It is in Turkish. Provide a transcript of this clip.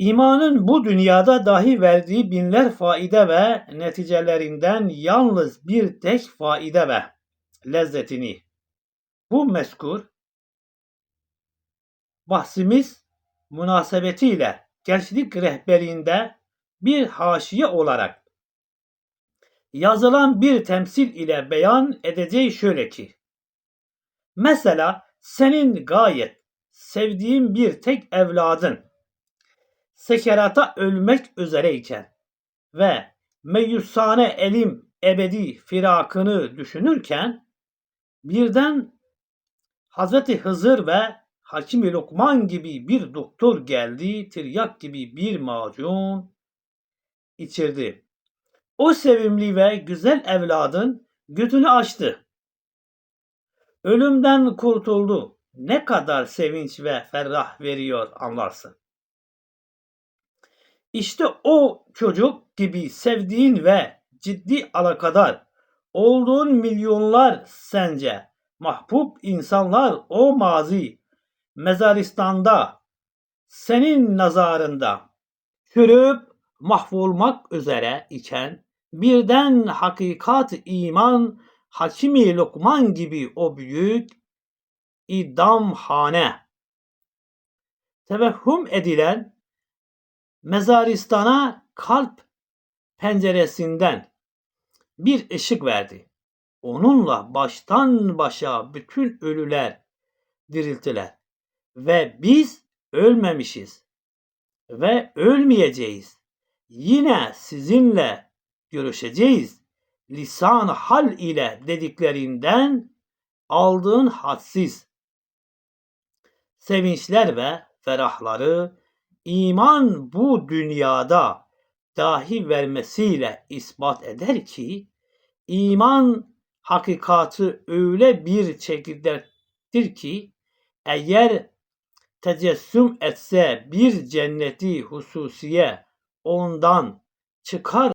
İmanın bu dünyada dahi verdiği binler faide ve neticelerinden yalnız bir tek faide ve lezzetini. Bu meskur bahsimiz münasebetiyle gençlik rehberliğinde bir haşiye olarak yazılan bir temsil ile beyan edeceği şöyle ki mesela senin gayet sevdiğin bir tek evladın sekerata ölmek üzereyken ve meyusane elim ebedi firakını düşünürken birden Hazreti Hızır ve Hakim-i Lokman gibi bir doktor geldi, tiryak gibi bir macun içirdi. O sevimli ve güzel evladın götünü açtı. Ölümden kurtuldu. Ne kadar sevinç ve ferah veriyor anlarsın. İşte o çocuk gibi sevdiğin ve ciddi alakadar olduğun milyonlar sence? Mahbub insanlar o mazi mezaristanda senin nazarında çürüp mahvolmak üzere iken birden hakikat iman Hakimi Lokman gibi o büyük idamhane. Tevehhüm edilen mezaristana kalp penceresinden bir ışık verdi. Onunla baştan başa bütün ölüler diriltiler ve biz ölmemişiz ve ölmeyeceğiz. Yine sizinle görüşeceğiz. Lisan hal ile dediklerinden aldığın hadsiz sevinçler ve ferahları iman bu dünyada dahi vermesiyle ispat eder ki iman hakikatı öyle bir çekirdektir ki eğer tecessüm etse bir cenneti hususiye ondan çıkar